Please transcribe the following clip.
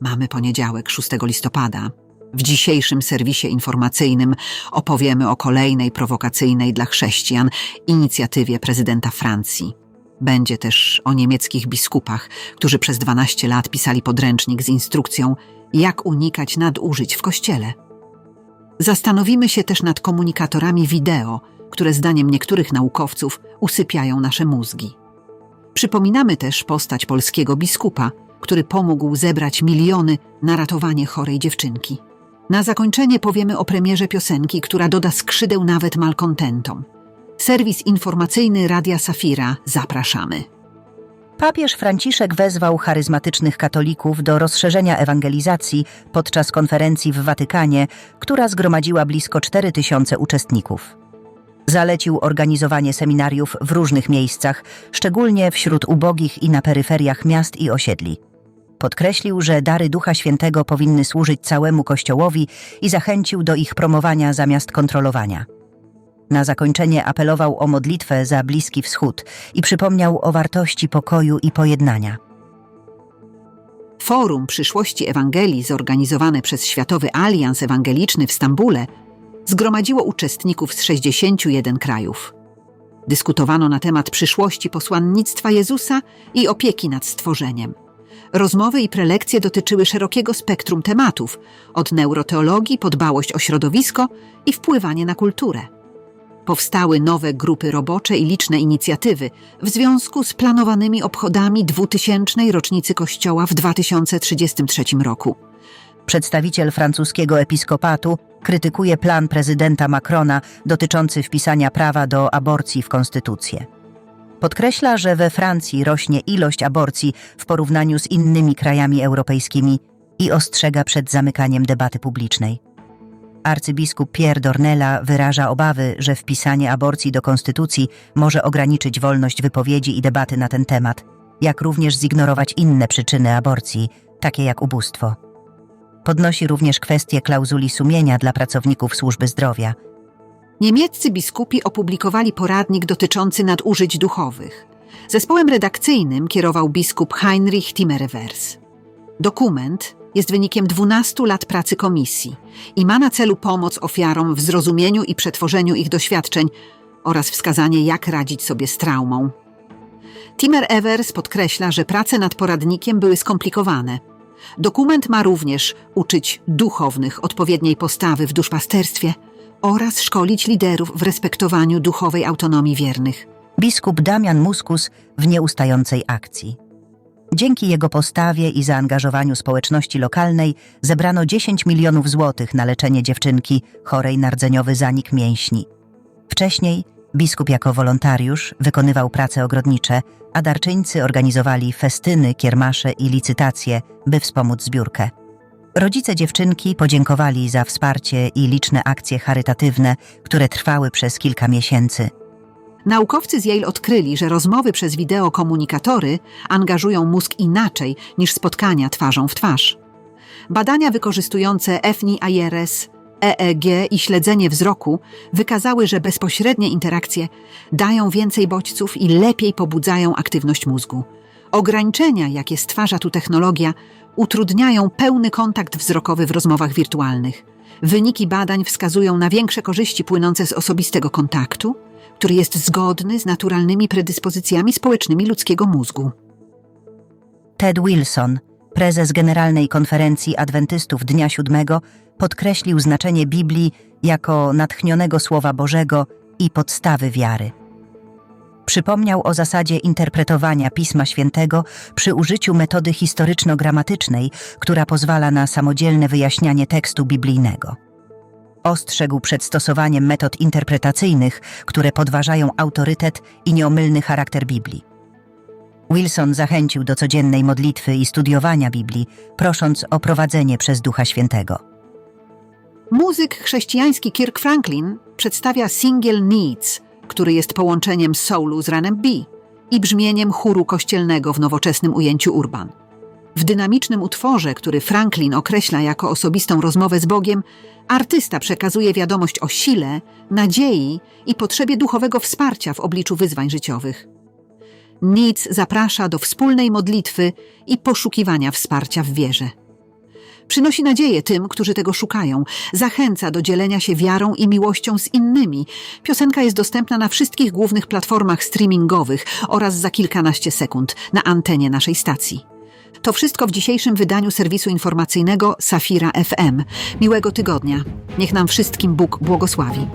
Mamy poniedziałek, 6 listopada. W dzisiejszym serwisie informacyjnym opowiemy o kolejnej prowokacyjnej dla chrześcijan inicjatywie prezydenta Francji. Będzie też o niemieckich biskupach, którzy przez 12 lat pisali podręcznik z instrukcją, jak unikać nadużyć w kościele. Zastanowimy się też nad komunikatorami wideo, które zdaniem niektórych naukowców usypiają nasze mózgi. Przypominamy też postać polskiego biskupa, który pomógł zebrać miliony na ratowanie chorej dziewczynki. Na zakończenie powiemy o premierze piosenki, która doda skrzydeł nawet malkontentom. Serwis informacyjny Radia Safira zapraszamy. Papież Franciszek wezwał charyzmatycznych katolików do rozszerzenia ewangelizacji podczas konferencji w Watykanie, która zgromadziła blisko 4 tysiące uczestników. Zalecił organizowanie seminariów w różnych miejscach, szczególnie wśród ubogich i na peryferiach miast i osiedli. Podkreślił, że dary Ducha Świętego powinny służyć całemu Kościołowi i zachęcił do ich promowania zamiast kontrolowania. Na zakończenie apelował o modlitwę za Bliski Wschód i przypomniał o wartości pokoju i pojednania. Forum Przyszłości Ewangelii zorganizowane przez Światowy Alians Ewangeliczny w Stambule zgromadziło uczestników z 61 krajów. Dyskutowano na temat przyszłości posłannictwa Jezusa i opieki nad stworzeniem. Rozmowy i prelekcje dotyczyły szerokiego spektrum tematów, od neuroteologii po dbałość o środowisko i wpływanie na kulturę. Powstały nowe grupy robocze i liczne inicjatywy w związku z planowanymi obchodami 2000. rocznicy Kościoła w 2033 roku. Przedstawiciel francuskiego episkopatu krytykuje plan prezydenta Macrona dotyczący wpisania prawa do aborcji w konstytucję. Podkreśla, że we Francji rośnie ilość aborcji w porównaniu z innymi krajami europejskimi i ostrzega przed zamykaniem debaty publicznej. Arcybiskup Pierre Dornella wyraża obawy, że wpisanie aborcji do konstytucji może ograniczyć wolność wypowiedzi i debaty na ten temat, jak również zignorować inne przyczyny aborcji, takie jak ubóstwo. Podnosi również kwestię klauzuli sumienia dla pracowników służby zdrowia. Niemieccy biskupi opublikowali poradnik dotyczący nadużyć duchowych. Zespołem redakcyjnym kierował biskup Heinrich Timmerwers. Dokument jest wynikiem 12 lat pracy komisji i ma na celu pomoc ofiarom w zrozumieniu i przetworzeniu ich doświadczeń oraz wskazanie, jak radzić sobie z traumą. Timmer Evers podkreśla, że prace nad poradnikiem były skomplikowane. Dokument ma również uczyć duchownych odpowiedniej postawy w duszpasterstwie oraz szkolić liderów w respektowaniu duchowej autonomii wiernych. Biskup Damian Muskus w nieustającej akcji. Dzięki jego postawie i zaangażowaniu społeczności lokalnej zebrano 10 milionów złotych na leczenie dziewczynki chorej na rdzeniowy zanik mięśni. Wcześniej biskup jako wolontariusz wykonywał prace ogrodnicze, a darczyńcy organizowali festyny, kiermasze i licytacje, by wspomóc zbiórkę. Rodzice dziewczynki podziękowali za wsparcie i liczne akcje charytatywne, które trwały przez kilka miesięcy. Naukowcy z Yale odkryli, że rozmowy przez wideokomunikatory angażują mózg inaczej niż spotkania twarzą w twarz. Badania wykorzystujące FNI-IRS, EEG i śledzenie wzroku wykazały, że bezpośrednie interakcje dają więcej bodźców i lepiej pobudzają aktywność mózgu. Ograniczenia, jakie stwarza tu technologia, utrudniają pełny kontakt wzrokowy w rozmowach wirtualnych. Wyniki badań wskazują na większe korzyści płynące z osobistego kontaktu, który jest zgodny z naturalnymi predyspozycjami społecznymi ludzkiego mózgu. Ted Wilson, prezes Generalnej Konferencji Adwentystów Dnia Siódmego, podkreślił znaczenie Biblii jako natchnionego Słowa Bożego i podstawy wiary. Przypomniał o zasadzie interpretowania Pisma Świętego przy użyciu metody historyczno-gramatycznej, która pozwala na samodzielne wyjaśnianie tekstu biblijnego. Ostrzegł przed stosowaniem metod interpretacyjnych, które podważają autorytet i nieomylny charakter Biblii. Wilson zachęcił do codziennej modlitwy i studiowania Biblii, prosząc o prowadzenie przez Ducha Świętego. Muzyk chrześcijański Kirk Franklin przedstawia single Needs, który jest połączeniem soulu z ranem B i brzmieniem chóru kościelnego w nowoczesnym ujęciu urban. W dynamicznym utworze, który Franklin określa jako osobistą rozmowę z Bogiem, artysta przekazuje wiadomość o sile, nadziei i potrzebie duchowego wsparcia w obliczu wyzwań życiowych. Nic zaprasza do wspólnej modlitwy i poszukiwania wsparcia w wierze. Przynosi nadzieję tym, którzy tego szukają. Zachęca do dzielenia się wiarą i miłością z innymi. Piosenka jest dostępna na wszystkich głównych platformach streamingowych oraz za kilkanaście sekund na antenie naszej stacji. To wszystko w dzisiejszym wydaniu serwisu informacyjnego Safira FM. Miłego tygodnia. Niech nam wszystkim Bóg błogosławi.